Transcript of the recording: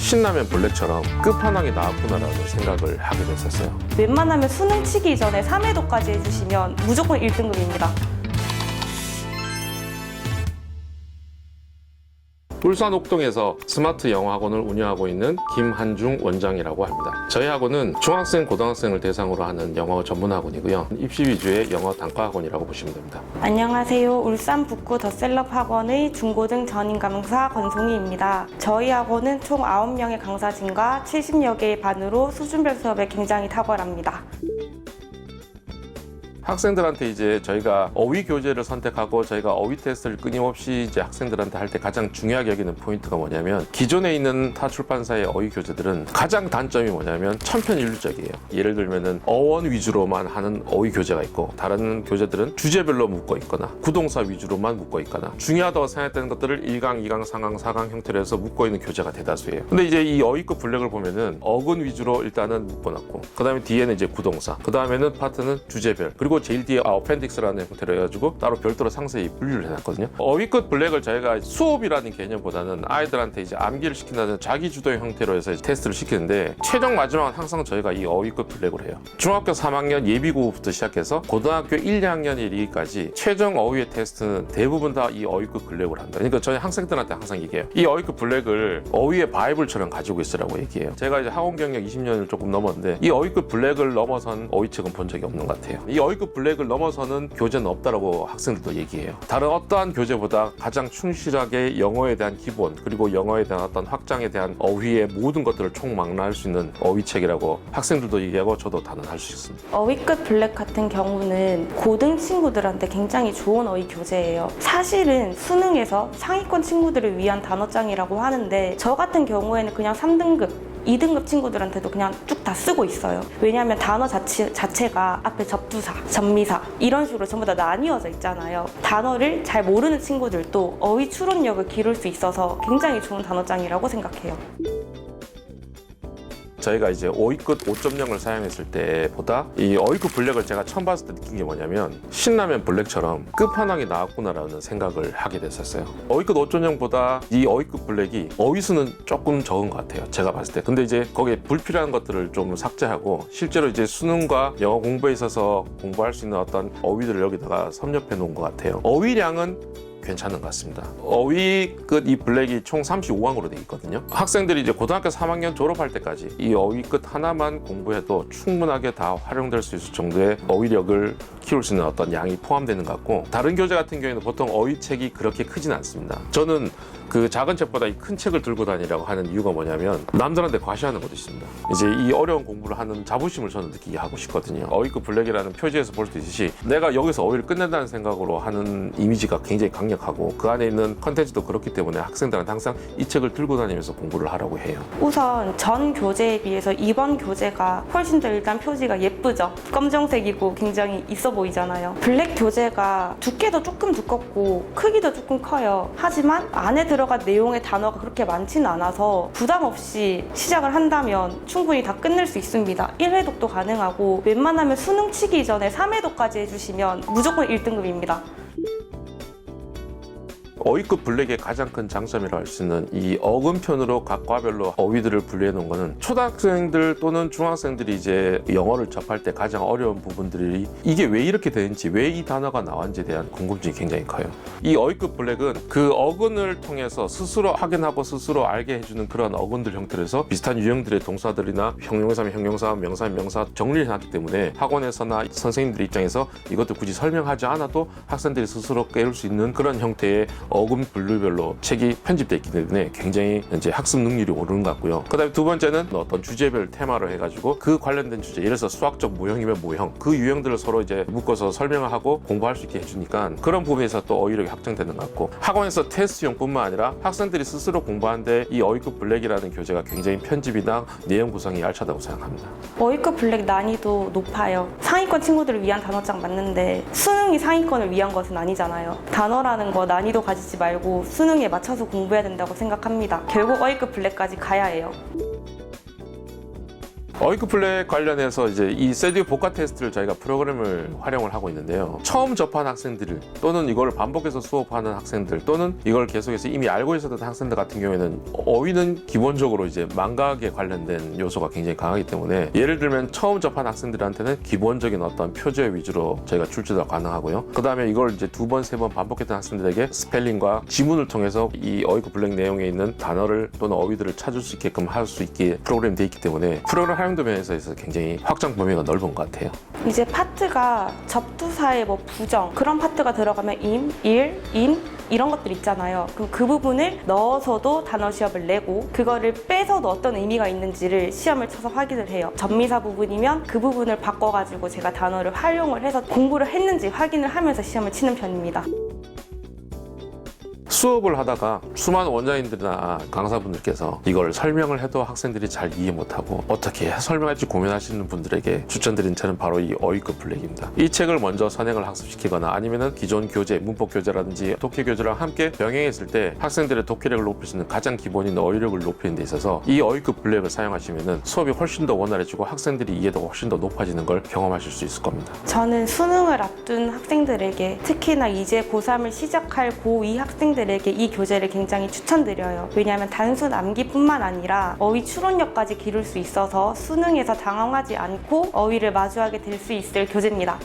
신라면 블랙처럼 끝판왕이 나왔구나라는 생각을 하게 됐었어요. 웬만하면 수능 치기 전에 3회도까지 해주시면 무조건 1등급입니다. 울산 옥동에서 스마트 영어 학원을 운영하고 있는 김한중 원장이라고 합니다. 저희 학원은 중학생, 고등학생을 대상으로 하는 영어 전문 학원이고요. 입시 위주의 영어 단과 학원이라고 보시면 됩니다. 안녕하세요. 울산 북구 더셀럽 학원의 중고등 전임 강사 권송희입니다. 저희 학원은 총 9명의 강사진과 70여 개의 반으로 수준별 수업에 굉장히 탁월합니다. 학생들한테 이제 저희가 어휘 교재를 선택하고 저희가 어휘 테스트를 끊임없이 이제 학생들한테 할 때 가장 중요하게 여기는 포인트가 뭐냐면 기존에 있는 타 출판사의 어휘 교재들은 가장 단점이 뭐냐면 천편일률적이에요. 예를 들면은 어원 위주로만 하는 어휘 교재가 있고 다른 교재들은 주제별로 묶어 있거나 구동사 위주로만 묶어 있거나 중요하다고 생각되는 것들을 1강, 2강, 3강, 4강 형태로 해서 묶어 있는 교재가 대다수예요. 근데 이제 이 어휘급 블랙을 보면은 어근 위주로 일단은 묶어놨고 그 다음에 뒤에는 이제 구동사 그 다음에는 파트는 주제별 그리고 제일 뒤에 어펜딕스라는 형태로 해가지고 따로 별도로 상세히 분류를 해놨거든요. 어휘급 블랙을 저희가 수업이라는 개념보다는 아이들한테 이제 암기를 시킨다는 자기 주도의 형태로 해서 테스트를 시키는데 최종 마지막은 항상 저희가 이 어휘급 블랙을 해요. 중학교 3학년 예비고부터 시작해서 고등학교 1, 2학년 이르기까지 최종 어휘의 테스트는 대부분 다 이 어휘급 블랙을 한다. 그러니까 저희 학생들한테 항상 얘기해요. 이 어휘급 블랙을 어휘의 바이블처럼 가지고 있으라고 얘기해요. 제가 이제 학원 경력 20년을 조금 넘었는데 이 어휘급 블랙을 넘어선 어휘책은 본 적이 없는 것 같아요. 이 어휘 급 블랙을 넘어서는 교재는 없다라고 학생들도 얘기해요. 다른 어떠한 교재보다 가장 충실하게 영어에 대한 기본 그리고 영어에 대한 어떤 확장에 대한 어휘의 모든 것들을 총망라할 수 있는 어휘책이라고 학생들도 얘기하고 저도 단언할 수 있습니다. 어휘급 블랙 같은 경우는 고등 친구들한테 굉장히 좋은 어휘 교재예요. 사실은 수능에서 상위권 친구들을 위한 단어장이라고 하는데 저 같은 경우에는 그냥 3등급 2등급 친구들한테도 그냥 쭉 다 쓰고 있어요. 왜냐하면 단어 자체, 자체가 앞에 접두사, 전미사 이런 식으로 전부 다 나뉘어져 있잖아요. 단어를 잘 모르는 친구들도 어휘 추론력을 기를 수 있어서 굉장히 좋은 단어장이라고 생각해요. 저희가 이제 어휘끝 5.0을 사용했을 때보다 이 어휘끝 블랙을 제가 처음 봤을 때 느낀 게 뭐냐면 신라면 블랙처럼 끝판왕이 나왔구나라는 생각을 하게 됐었어요. 어휘끝 5.0보다 이 어휘끝 블랙이 어휘수는 조금 적은 것 같아요. 제가 봤을 때. 근데 이제 거기에 불필요한 것들을 좀 삭제하고 실제로 이제 수능과 영어 공부에 있어서 공부할 수 있는 어떤 어휘들을 여기다가 섭렵해 놓은 것 같아요. 어휘량은 괜찮은 것 같습니다. 어휘 끝 이 블랙이 총 35강으로 돼 있거든요. 학생들이 이제 고등학교 3학년 졸업할 때까지 이 어휘 끝 하나만 공부해도 충분하게 다 활용될 수 있을 정도의 어휘력을 키울 수 있는 어떤 양이 포함되는 것 같고 다른 교재 같은 경우에는 보통 어휘책이 그렇게 크진 않습니다. 저는 그 작은 책보다 이 큰 책을 들고 다니라고 하는 이유가 뭐냐면 남들한테 과시하는 것도 있습니다. 이제 이 어려운 공부를 하는 자부심을 저는 느끼게 하고 싶거든요. 어휘급 블랙이라는 표지에서 볼 수 있듯이 내가 여기서 어휘를 끝낸다는 생각으로 하는 이미지가 굉장히 강력하고 그 안에 있는 컨텐츠도 그렇기 때문에 학생들한테 항상 이 책을 들고 다니면서 공부를 하라고 해요. 우선 전 교재에 비해서 이번 교재가 훨씬 더 일단 표지가 예쁘죠. 검정색이고 굉장히 있어 보이잖아요. 블랙 교재가 두께도 조금 두껍고 크기도 조금 커요. 하지만 안에 들어 간 내용의 단어가 그렇게 많지는 않아서 부담 없이 시작을 한다면 충분히 다 끝낼 수 있습니다. 1회독도 가능하고 웬만하면 수능 치기 전에 3회독까지 해주시면 무조건 1등급입니다. 어휘급 블랙의 가장 큰 장점이라고 할수 있는 이 어근편으로 각 과별로 어휘들을 분리해 놓은 거는 초등학생들 또는 중학생들이 이제 영어를 접할 때 가장 어려운 부분들이 이게 왜 이렇게 되는지 왜 이 단어가 나왔는지에 대한 궁금증이 굉장히 커요. 이 어휘급 블랙은 그 어근을 통해서 스스로 확인하고 스스로 알게 해주는 그런 어근들 형태로 해서 비슷한 유형들의 동사들이나 형용사면 형용사, 명사면 명사 정리를 해놨기 때문에 학원에서나 선생님들 입장에서 이것도 굳이 설명하지 않아도 학생들이 스스로 깨울 수 있는 그런 형태의 어금 분류별로 책이 편집되어 있기 때문에 굉장히 이제 학습 능률이 오르는 것 같고요. 그 다음에 두 번째는 어떤 주제별 테마로 해가지고 그 관련된 주제, 예를 들어서 수학적 모형이면 모형, 그 유형들을 서로 이제 묶어서 설명을 하고 공부할 수 있게 해주니까 그런 부분에서 또 어휘력이 확장되는 것 같고 학원에서 테스트용뿐만 아니라 학생들이 스스로 공부하는데 이 어휘급 블랙이라는 교재가 굉장히 편집이나 내용 구성이 알차다고 생각합니다. 어휘급 블랙 난이도 높아요. 상위권 친구들을 위한 단어장 맞는데 수능이 상위권을 위한 것은 아니잖아요. 단어라는 거 난이도 가지 지 말고 수능에 맞춰서 공부해야 된다고 생각합니다. 결국 어휘급 블랙까지 가야 해요. 어이크 플랫 관련해서 이제 이 세디오 복화 테스트를 저희가 프로그램을 활용을 하고 있는데요. 처음 접한 학생들 또는 이걸 반복해서 수업하는 학생들 또는 이걸 계속해서 이미 알고 있었던 학생들 같은 경우에는 어휘는 기본적으로 이제 망각에 관련된 요소가 굉장히 강하기 때문에 예를 들면 처음 접한 학생들한테는 기본적인 어떤 표제 위주로 저희가 출제가 가능하고요. 그 다음에 이걸 이제 두 번, 세 번 반복했던 학생들에게 스펠링과 지문을 통해서 이 어이크 블랙 내용에 있는 단어를 또는 어휘들을 찾을 수 있게끔 할 수 있게 프로그램 돼 있기 때문에 프로그램 활용도 면에서 있어서 굉장히 확장 범위가 넓은 것 같아요. 이제 파트가 접두사의 뭐 부정 그런 파트가 들어가면 임, 일, 인 이런 것들 있잖아요. 그럼 그 부분을 넣어서도 단어 시험을 내고 그거를 빼서도 어떤 의미가 있는지를 시험을 쳐서 확인을 해요. 전미사 부분이면 그 부분을 바꿔가지고 제가 단어를 활용을 해서 공부를 했는지 확인을 하면서 시험을 치는 편입니다. 수업을 하다가 수많은 원장님들이나 강사분들께서 이걸 설명을 해도 학생들이 잘 이해 못하고 어떻게 설명할지 고민하시는 분들에게 추천드린 책은 바로 이 어이크 블랙입니다. 이 책을 먼저 선행을 학습시키거나 아니면은 기존 교재, 문법 교재라든지 독해 교재랑 함께 병행했을 때 학생들의 독해력을 높일 수 있는 가장 기본인 어휘력을 높이는 데 있어서 이 어이크 블랙을 사용하시면은 수업이 훨씬 더 원활해지고 학생들이 이해도가 훨씬 더 높아지는 걸 경험하실 수 있을 겁니다. 저는 수능을 앞둔 학생들에게 특히나 이제 고3을 시작할 고2 학생 들에게 이 교재를 굉장히 추천드려요. 왜냐하면 단순 암기뿐만 아니라 어휘 추론력까지 기를 수 있어서 수능에서 당황하지 않고 어휘를 마주하게 될 수 있을 교재입니다.